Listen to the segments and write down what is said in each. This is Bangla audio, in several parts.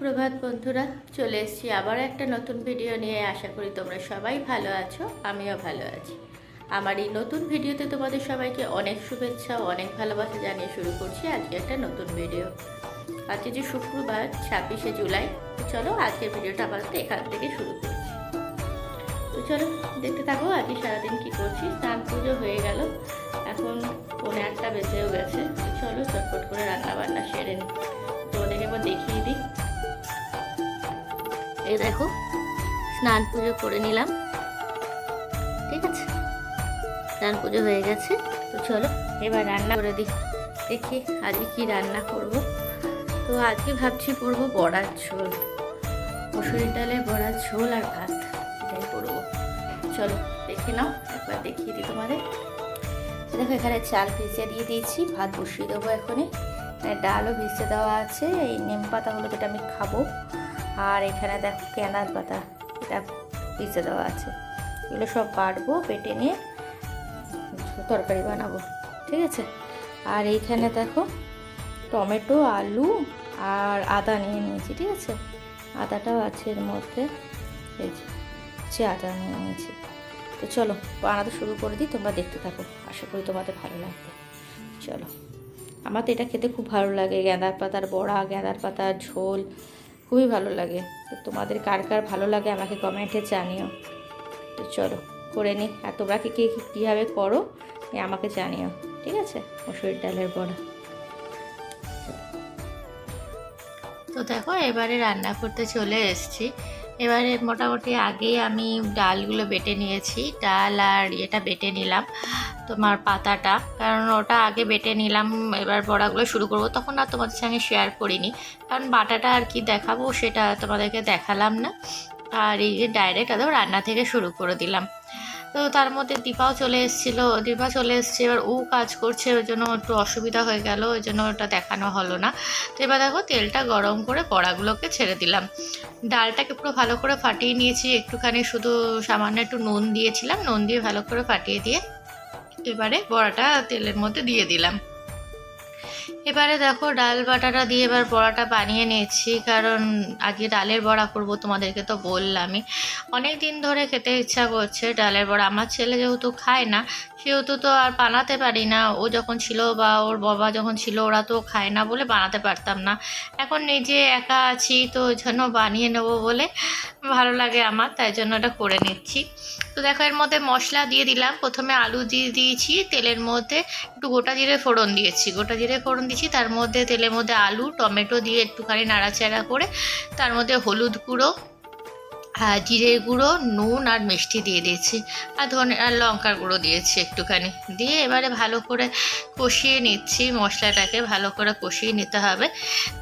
সুপ্রভাত বন্ধুরা, চলে এসেছি আবার একটা নতুন ভিডিও নিয়ে। আশা করি তোমরা সবাই ভালো আছো, আমিও ভালো আছি। আমার এই নতুন ভিডিওতে তোমাদের সবাইকে অনেক শুভেচ্ছা, অনেক ভালোবাসা জানিয়ে শুরু করছি আজকে একটা নতুন ভিডিও। আজকে যে শুক্রবার, ছাব্বিশে জুলাই, চলো আজকের ভিডিওটা আবার এখান থেকে শুরু করছি তো চলো, দেখতে থাকো আজকে সারাদিন কী করছি। স্নান পুজো হয়ে গেল, এখন পৌনে একটা বেঁচেও গেছে। চলো চটপট করে রান্না বান্না সেরে তো ওদেরকে একবার দেখিয়ে দিই। এই দেখো, স্নান পুজো করে নিলাম। ঠিক আছে? স্নান পুজো হয়ে গেছে। তো চলো, এবার রান্না করে দিই। দেখি আজকে কি রান্না করব। তো আজকে ভাবছি করব বড়ার ঝোল। মসুরির ডালের বড়ার ঝোল আর ভাত এটাই করব। চলো, দেখে নাও, একবার দেখিয়ে দিই তোমাদের। দেখো, এখানে চাল ভিজিয়ে দিয়ে দিয়েছি, ভাত বসিয়ে দেবো এখনই। এখানে ডালও ভিজতে দেওয়া আছে, এই নিম পাতাগুলো যেটা আমি খাব। আর এখানে দেখো কেনার পাতা, এটা ভিজতে দেওয়া আছে। এগুলো সব বাটবো, বেটে নিয়ে তরকারি বানাবো, ঠিক আছে? আর এইখানে দেখো টমেটো, আলু আর আদা নিয়ে নিয়েছি, ঠিক আছে? আদাটাও আছে এর মধ্যে, এই যে আদা নিয়ে নিয়েছি। তো চলো, বানাতে শুরু করে দিই, তোমরা দেখতে থাকো, আশা করি তোমাদের ভালো লাগবে। চলো। আমার তো এটা খেতে খুব ভালো লাগে, গাঁদার পাতার বড়া, গাঁদার পাতার ঝোল খুবই ভালো লাগে। তো তোমাদের কার কার ভালো লাগে আমাকে কমেন্টে জানিও। তো চলো, করে নি। আর তোমরা কি কীভাবে করো আমাকে জানিও। ঠিক আছে? মসুরির ডালের বড়া। তো দেখো, এবারে রান্না করতে চলে এসেছি। এবারে মোটামুটি আগেই আমি ডালগুলো বেটে নিয়েছি। ডাল আর এটা বেটে নিলাম, তোমার পাতাটা। কারণ ওটা আগে বেটে নিলাম, এবার বড়াগুলো শুরু করব। তখন আর তোমাদের সঙ্গে শেয়ার করিনি। কারণ বাটাটা আর কি দেখাবো সেটা তোমাদেরকে দেখালাম না। আর এই যে ডাইরেক্ট আদৌ রান্না থেকে শুরু করে দিলাম। তো তার মধ্যে দীপাও চলে এসেছিল, দীপা চলে এসছে, এবার ও কাজ করছে, ওই জন্য একটু অসুবিধা হয়ে গেল, ওই জন্য ওটা দেখানো হলো না। তো এবার দেখো তেলটা গরম করে বড়াগুলোকে ছেড়ে দিলাম। ডালটাকে পুরো ভালো করে ফাটিয়ে নিয়েছি, একটুখানি শুধু সামান্য একটু নুন দিয়েছিলাম, নুন দিয়ে ভালো করে ফাটিয়ে দিয়ে এবারে বড়াটা তেলের মধ্যে দিয়ে দিলাম। এবারে দেখো ডাল বাটাটা দিয়ে এবার বড়াটা বানিয়ে নিয়েছি, কারণ আগে ডালের বড়া করব তোমাদেরকে তো বললামই। অনেক দিন ধরে খেতে ইচ্ছা করছে ডালের বড়া। আমার ছেলে যেহেতু খায় না, সেহেতু তো আর বানাতে পারি না। ও যখন ছিল বা ওর বাবা যখন ছিল, ওরা তো খায় না বলে বানাতে পারতাম না। এখন নিজে একা আছি, তো জন্য বানিয়ে নেব বলে ভালো লাগে আমার, তাই জন্য এটা করে নিচ্ছি। তো দেখো এর মধ্যে মশলা দিয়ে দিলাম। প্রথমে আলু দিয়ে দিয়েছি, তেলের মধ্যে একটু গোটা জিরে ফোড়ন দিয়েছি। গোটা জিরে ফোড়ন দিয়েছি তার মধ্যে তেলের মধ্যে আলু, টমেটো দিয়ে একটুখানি নাড়াচাড়া করে, তার মধ্যে হলুদ গুঁড়ো জিরের গুঁড়ো, নুন আর মিষ্টি দিয়ে দিয়েছি। আর ধনে, আর লঙ্কার গুঁড়ো দিয়েছি একটুখানি। দিয়ে এবারে ভালো করে কষিয়ে নিচ্ছি। মশলাটাকে ভালো করে কষিয়ে নিতে হবে।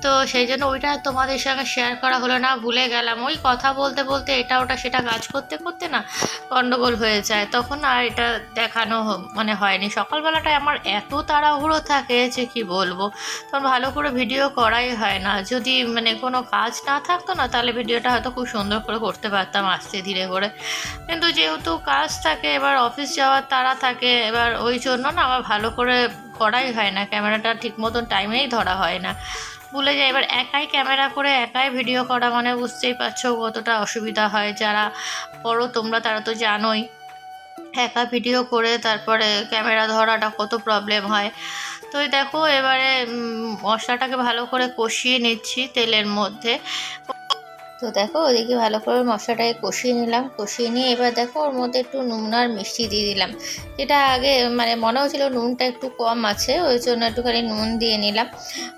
তো সেই জন্য ওইটা তোমাদের সঙ্গে শেয়ার করা হলো না, ভুলে গেলাম। ওই কথা বলতে বলতে এটা, ওটা, সেটা কাজ করতে করতে না গণ্ডগোল হয়ে যায়। তখন আর এটা দেখানো মানে হয়নি। সকালবেলাটায় আমার এত তাড়াহুড়ো থাকে যে কি বলব? তখন ভালো করে ভিডিও করাই হয় না। যদি মানে কোনো কাজ না থাকতো না, তাহলে ভিডিওটা হয়তো খুব সুন্দর করে করতে পারতাম আস্তে ধীরে করে। কিন্তু যেহেতু কাজ থাকে, এবার অফিস যাওয়ার তারা থাকে, এবার ওই জন্য না আমার ভালো করে করাই হয় না। ক্যামেরাটা ঠিক মতন টাইমেই ধরা হয় না। ভুলে যায় এবার একাই ক্যামেরা করে একাই ভিডিও করা মানে বুঝতেই পারছ কতটা অসুবিধা হয়। যারা করো তোমরা, তারা তো জানোই। একা ভিডিও করে তারপরে ক্যামেরা ধরাটা কত প্রবলেম হয়। তো দেখো, এবারে মশলাটাকে ভালো করে কষিয়ে নিচ্ছি তেলের মধ্যে। তো দেখো, ওদিকে ভালো করে মশলাটাকে কষিয়ে নিলাম। কষিয়ে নিয়ে এবার দেখো, ওর মধ্যে একটু নুন আর মিষ্টি দিয়ে দিলাম। যেটা আগে মানে মনে হচ্ছিল নুনটা একটু কম আছে, ওই জন্য একটুখানি নুন দিয়ে নিলাম।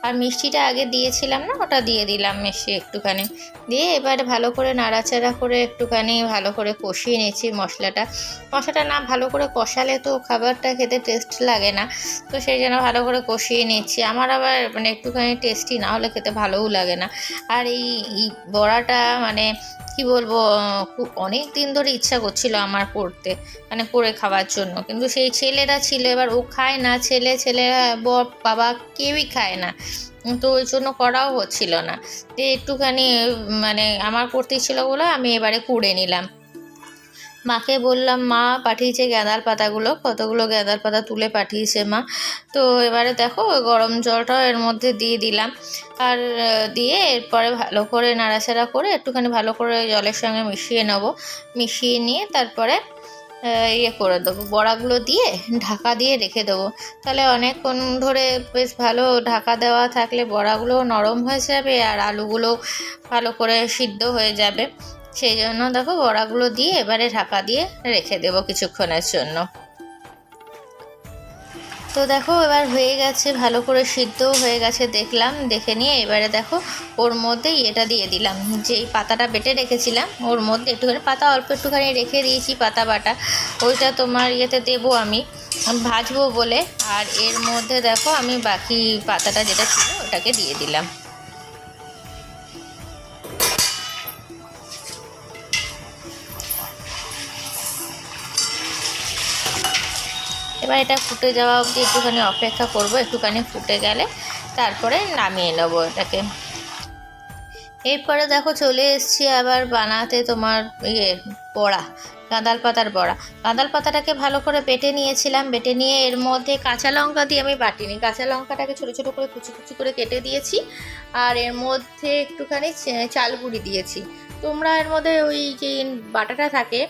আর মিষ্টিটা আগে দিয়েছিলাম না, ওটা দিয়ে দিলাম মিষ্টি একটুখানি। দিয়ে এবারে ভালো করে নাড়াচাড়া করে একটুখানি ভালো করে কষিয়ে নিয়েছি মশলাটা। মশলাটা না ভালো করে কষালে তো খাবারটা খেতে টেস্ট লাগে না, তো সেই জন্য ভালো করে কষিয়ে নিচ্ছি আমার আবার মানে একটুখানি টেস্টি না হলে খেতে ভালোও লাগে না। আর এই এই বড়াটা মানে কি বলব অনেক দিন ধরে ইচ্ছা করছিল আমার পড়তে মানে পড়ে খাওয়ার জন্য। কিন্তু সেই ছেলেরা ছিল, এবার ও খায় না, ছেলে ছেলে বর, বাবা কেউই খায় না। তো ওই জন্য করাও হচ্ছিল না। তো একটুখানি মানে আমার করতে ছিল বলে আমি এবারে করে নিলাম। মাকে বললাম, মা, পাঠিয়েছে গাঁদার পাতাগুলো। কতগুলো গাঁদার পাতা তুলে পাঠিয়েছে মা? তো এবারে দেখো, গরম জলটাও এর মধ্যে দিয়ে দিলাম। আর দিয়ে এরপরে ভালো করে নাড়াচাড়া করে একটুখানি ভালো করে জলের সঙ্গে মিশিয়ে নেব। মিশিয়ে নিয়ে তারপরে ইয়ে করে দেবো। বড়াগুলো দিয়ে ঢাকা দিয়ে রেখে দেবো। তাহলে অনেকক্ষণ ধরে বেশ ভালো ঢাকা দেওয়া থাকলে বড়াগুলো নরম হয়ে যাবে আর আলুগুলো ভালো করে সিদ্ধ হয়ে যাবে। সেই জন্য দেখো বড়াগুলো দিয়ে এবারে ঢাকা দিয়ে রেখে দেবো কিছুক্ষণের জন্য। তো দেখো এবার হয়ে গেছে, ভালো করে সিদ্ধও হয়ে গেছে দেখলাম। দেখে নিয়ে এবারে দেখো ওর মধ্যে এটা দিয়ে দিলাম। যেই পাতাটা বেটে রেখেছিলাম, ওর মধ্যে একটুখানি পাতা, অল্প একটুখানি রেখে দিয়েছি পাতা বাটা। ওইটা তোমার ইয়েতে দেবো আমি, ভাজবো বলে। আর এর মধ্যে দেখো আমি বাকি পাতাটা যেটা ছিল ওটাকে দিয়ে দিলাম। এবার এটা ফুটে যাওয়া অবধি একটুখানি অপেক্ষা করব, একটুখানি ফুটে গেলে তারপরে নামিয়ে নেব এটাকে। এরপরে দেখো চলে এসেছি আবার বানাতে তোমার ইয়ে বড়া, গাঁদাল পাতার বড়া। গাঁদাল পাতাটাকে ভালো করে বেটে নিয়েছিলাম, বেটে নিয়ে এর মধ্যে কাঁচা লঙ্কা দিয়ে আমি বাটিনি। কাঁচা লঙ্কাটাকে ছোটো ছোটো করে কুচি কুচি করে কেটে দিয়েছি, আর এর মধ্যে একটুখানি চে- চাল গুঁড়ি দিয়েছি। তোমরা এর মধ্যে ওই যে বাটাটা থাকে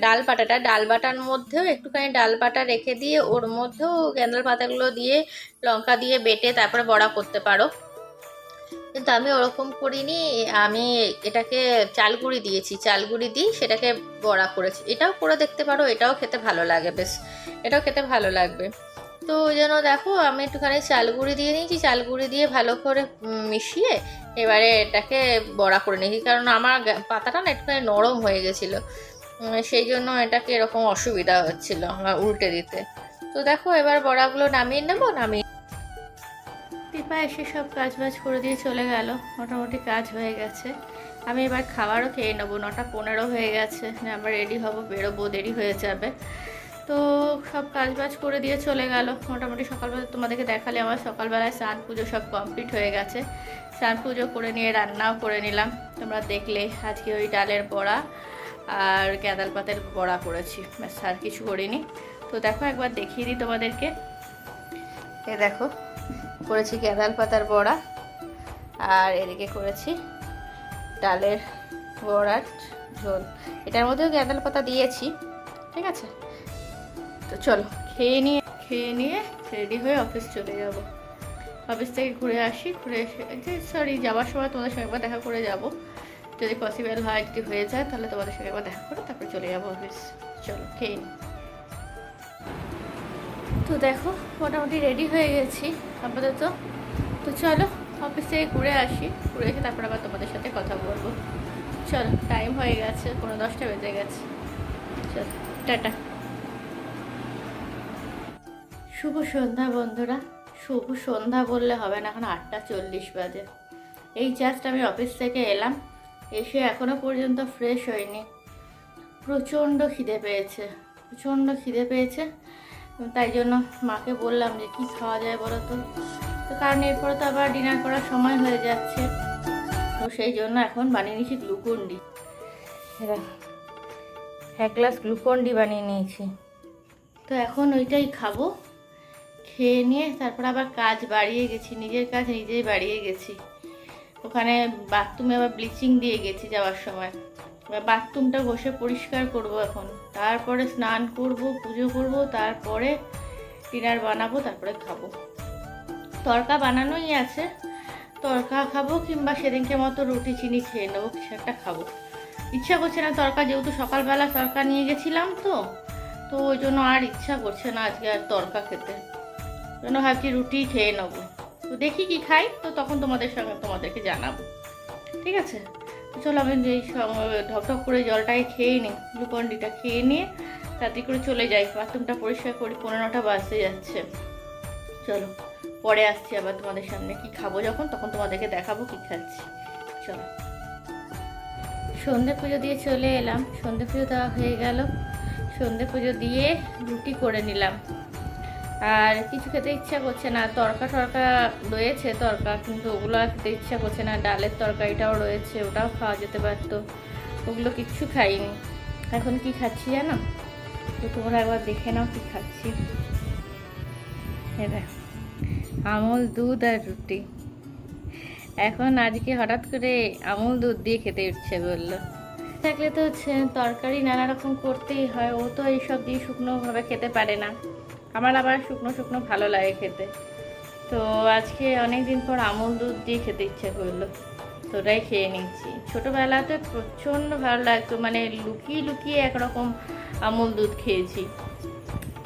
ডাল বাটাটা ডাল বাটার মধ্যেও একটুখানি ডাল বাটা রেখে দিয়ে ওর মধ্যেও গ্যান্দাল পাতাগুলো দিয়ে লঙ্কা দিয়ে বেটে তারপরে বড়া করতে পারো। কিন্তু আমি ওরকম করিনি, আমি এটাকে চালগুড়ি দিয়েছি। চালগুড়ি দিয়ে সেটাকে বড়া করেছি। এটাও করে দেখতে পারো, এটাও খেতে ভালো লাগে, বেশ। এটাও খেতে ভালো লাগবে। তো জন্য দেখো, আমি একটুখানি চালগুড়ি দিয়ে নিয়েছি। চালগুড়ি দিয়ে ভালো করে মিশিয়ে এবারে এটাকে বড়া করে নিয়েছি। কারণ আমার পাতাটা না একটুখানি নরম হয়ে গেছিল। সেই জন্য এটাকে এরকম অসুবিধা হচ্ছিল আমার উল্টে দিতে। তো দেখো, এবার বড়াগুলো নামিয়ে নেব, নামিয়ে দীপা এসে সব কাজ বাজ করে দিয়ে চলে গেল। মোটামুটি কাজ হয়ে গেছে। আমি এবার খাবারও খেয়ে নেব। নটা পনেরো হয়ে গেছে। আমরা রেডি হব, বেরোবো, দেরি হয়ে যাবে। তো সব কাজ বাজ করে দিয়ে চলে গেল। মোটামুটি সকালবেলা তোমাদেরকে দেখালে আমার সকালবেলায় স্নান পুজো সব কমপ্লিট হয়ে গেছে। স্নান পুজো করে নিয়ে রান্নাও করে নিলাম। তোমরা দেখলে আজকে ওই ডালের বড়া। আর গ্যাদাল পাতের বড়া করেছি। ব্যাস, আর কিছু করিনি। তো দেখো, একবার দেখিয়ে দিই তোমাদেরকে। এ দেখো, করেছি গ্যাদাল পাতার বড়া। আর এদিকে করেছি ডালের বড়ার ঝোল। এটার মধ্যেও গ্যাদাল পাতা দিয়েছি, ঠিক আছে? তো চলো, খেয়ে নিয়ে খেয়ে নিয়ে রেডি হয়ে অফিস চলে যাব। অফিস থেকে ঘুরে আসি, ঘুরে এসে সরি যাওয়ার সময় তোমাদের সঙ্গে দেখা করে যাব। যদি পসিবল হয় যদি হয়ে যায়, তাহলে তোমাদের সঙ্গে একবার দেখা করে তারপরে চলে যাব অফিস চলো, খেয়ে তো দেখো, মোটামুটি রেডি হয়ে গেছি আপাতত। তো চলো অফিস থেকে ঘুরে আসি। ঘুরে এসে তারপর আবার তোমাদের সাথে কথা বলব। চলো টাইম হয়ে গেছে কোনো দশটা বেজে গেছে। চলো, টাটা। শুভ সন্ধ্যা বন্ধুরা। শুভ সন্ধ্যা বললে হবে না, এখন আটটা চল্লিশ বাজে। এই জাস্ট আমি অফিস থেকে এলাম। এসে এখনও পর্যন্ত ফ্রেশ হয়নি। প্রচণ্ড খিদে পেয়েছে, প্রচণ্ড খিদে পেয়েছে। তাই জন্য মাকে বললাম যে, কি খাওয়া যায় বলো তো? তো কারণ এরপরে তো আবার ডিনার করার সময় হয়ে যাচ্ছে। তো সেই জন্য এখন বানিয়ে নিয়েছি গ্লুকন ডি। এক গ্লাস গ্লুকন ডি বানিয়ে নিয়েছি। তো এখন ওইটাই খাব। খেয়ে নিয়ে তারপর আবার কাজ বাড়িয়ে গেছি, নিজের কাজ নিজেই বাড়িয়ে গেছি। ওখানে বাথরুমে আবার ব্লিচিং দিয়ে গেছি যাওয়ার সময়। এবার বাথরুমটা বসে পরিষ্কার করব এখন। তারপরে স্নান করব, পুজো করব, তারপরে ডিনার বানাবো, তারপরে খাব। তরকা বানানোই আছে। তরকা খাব কিংবা সেদিনকে মতো রুটি, চিনি খেয়ে নেব, কিছু একটা খাব। ইচ্ছা করছে না তরকা, যেহেতু সকালবেলা তরকা নিয়ে গেছিলাম তো তো ওই জন্য আর ইচ্ছা করছে না আজকে আর তরকা খেতে। জন্য ভাবছি রুটি খেয়ে নেব। তো দেখি কি খাই, তো তখন তোমাদের সঙ্গে তোমাদেরকে জানাব। ঠিক আছে? চলো আমি এই ঢকঢক করে জলটাই খেয়ে নিই গ্লুকন্ডিটা খেয়ে নিয়ে তাড়াতাড়ি করে চলে যাই। বাথরুমটা পরিষ্কার করি, পনেরোটা বাজতে যাচ্ছে। চলো, পরে আসছি আবার তোমাদের সামনে কি খাব যখন, তখন তোমাদেরকে দেখাবো কি খাচ্ছি। চলো। সন্ধে পুজো দিয়ে চলে এলাম। সন্ধে পুজো দেওয়া হয়ে গেল। সন্ধে পুজো দিয়ে রুটি করে নিলাম। আর কিছু খেতে ইচ্ছা করছে না। তরকা টরকা রয়েছে তরকা কিন্তু ওগুলো খেতে ইচ্ছা করছে না। ডালের তরকারিটাও রয়েছে ওটাও খাওয়া যেতে পারতো। ওগুলো কিচ্ছু খাইনি। এখন কি খাচ্ছি জানো? তো তোমরা একবার দেখে নাও কি খাচ্ছি। দেখো, আমল দুধ আর রুটি। এখন আজকে হঠাৎ করে আমল দুধ দিয়ে খেতে ইচ্ছে বলল থাকলে তো তরকারি নানা রকম করতেই হয় ও তো এইসব দিয়ে শুকনোভাবে খেতে পারে না। আমার আবার শুকনো শুকনো ভালো লাগে খেতে। তো আজকে অনেক দিন পর আমল দুধ দিয়ে খেতে ইচ্ছে করল। তো ওটাই খেয়ে নিচ্ছি। ছোটোবেলাতে প্রচণ্ড ভালো লাগতো মানে লুকিয়ে লুকিয়ে একরকম আমল দুধ খেয়েছি।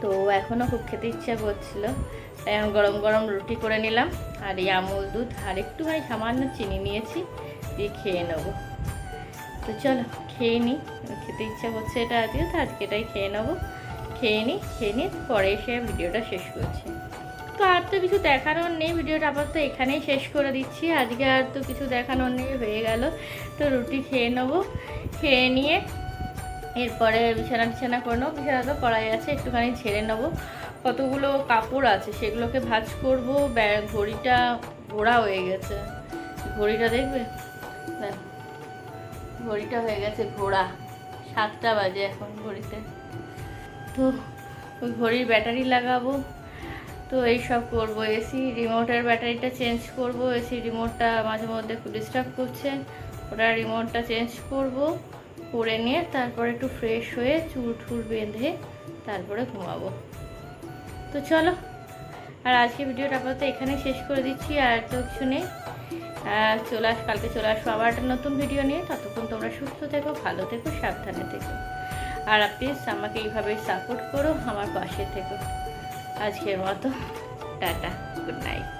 তো এখনও খুব খেতে ইচ্ছা করছিল। তাই এখন গরম গরম রুটি করে নিলাম আর এই আমল দুধ আর একটুখানি সামান্য চিনি নিয়েছি দিয়ে খেয়ে নেব। তো চলো, খেয়ে নিই খেতে ইচ্ছা করছে এটা আজকে, তো আজকে এটাই খেয়ে নেব। খেয়ে নিই খেয়ে নিয়ে পরে এসে ভিডিওটা শেষ করছি। তো আর তো কিছু দেখানোর নেই, ভিডিওটা আপাতত এখানেই শেষ করে দিচ্ছি। আজকে আর তো কিছু দেখানোর নেই, হয়ে গেল। তো রুটি খেয়ে নেব, খেয়ে নিয়ে এরপরে বিছানা টিছানা করে নেব। বিছানা তো করাই আছে, একটুখানি ছেড়ে নেব। কতগুলো কাপড় আছে, সেগুলোকে ভাঁজ করব। ঘড়িটা ঘোরা হয়ে গেছে। ঘড়িটা দেখবে? দেখো ঘড়িটা হয়ে গেছে ঘোড়া। সাতটা বাজে এখন ঘড়িতে। তো ঘড়ির ব্যাটারি লাগাবো। তো এইসব করব। এসি, রিমোটের ব্যাটারিটা চেঞ্জ করব। এসি রিমোটটা মাঝে মধ্যে খুব ডিস্টার্ব করছে। ওটা রিমোটটা চেঞ্জ করব। করে নিয়ে তারপরে একটু ফ্রেশ হয়ে চুল টুল বেঁধে তারপরে ঘুমাবো। তো চলো, আর আজকে ভিডিওটা আপাতত এখানে শেষ করে দিচ্ছি। আর তো কিছু নেই। চলে আস, কালকে চলে আসব আবার একটা নতুন ভিডিও নিয়ে। ততক্ষণ তোমরা সুস্থ থেকো, ভালো থেকো, সাবধানে থেকো। আর প্লিজ আমাকে এইভাবে সাপোর্ট করো আমার পাশে থেকো। আজকের মতো টাটা গুড নাইট